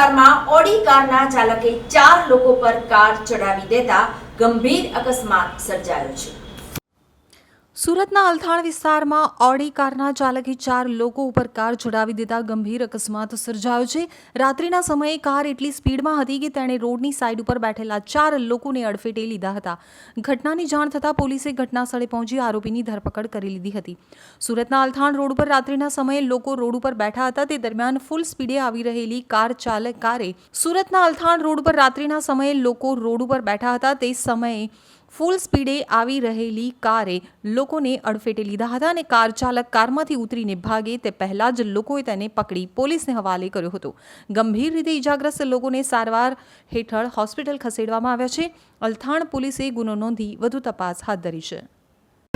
વિસ્તારમાં ઓડી કારના ચાલકે ચાર લોકો પર કાર ચડાવી દેતા ગંભીર અકસ્માત સર્જાયો છે. સુરતના અલથાણ વિસ્તારમાં ઓડી કારના ચાલકે ચાર લોકો ઉપર કાર ચડાવી દેતા ગંભીર અકસ્માત સર્જાયો છે. રાત્રિના સમયે કાર એટલી સ્પીડમાં હતી કે તેણે રોડની સાઈડ ઉપર બેઠેલા ચાર લોકોને અડફેટે લીધા હતા. ઘટનાની જાણ થતાં પોલીસે ઘટના સ્થળે પહોંચી આરોપીની ધરપકડ કરી લીધી હતી. સુરતના અલથાણ રોડ ઉપર રાત્રિના સમયે લોકો રોડ ઉપર બેઠા હતા. તે દરમિયાન ફૂલ સ્પીડે આવી રહેલી કાર ચાલક કારે સુરતના અલથાણ રોડ ઉપર રાત્રિના સમયે લોકો રોડ ઉપર બેઠા હતા. તે સમયે ફૂલ સ્પીડે આવી રહેલી કારે લોકોને અડફેટે લીધા હતા અને કાર ચાલક કારમાંથી ઉતરીને ભાગે તે પહેલાં જ લોકોએ તેને પકડી પોલીસને હવાલે કર્યો હતો. ગંભીર રીતે ઇજાગ્રસ્ત લોકોને સારવાર હેઠળ હોસ્પિટલ ખસેડવામાં આવ્યા છે. અલથાણ પોલીસે ગુનો નોંધી વધુ તપાસ હાથ ધરી છે.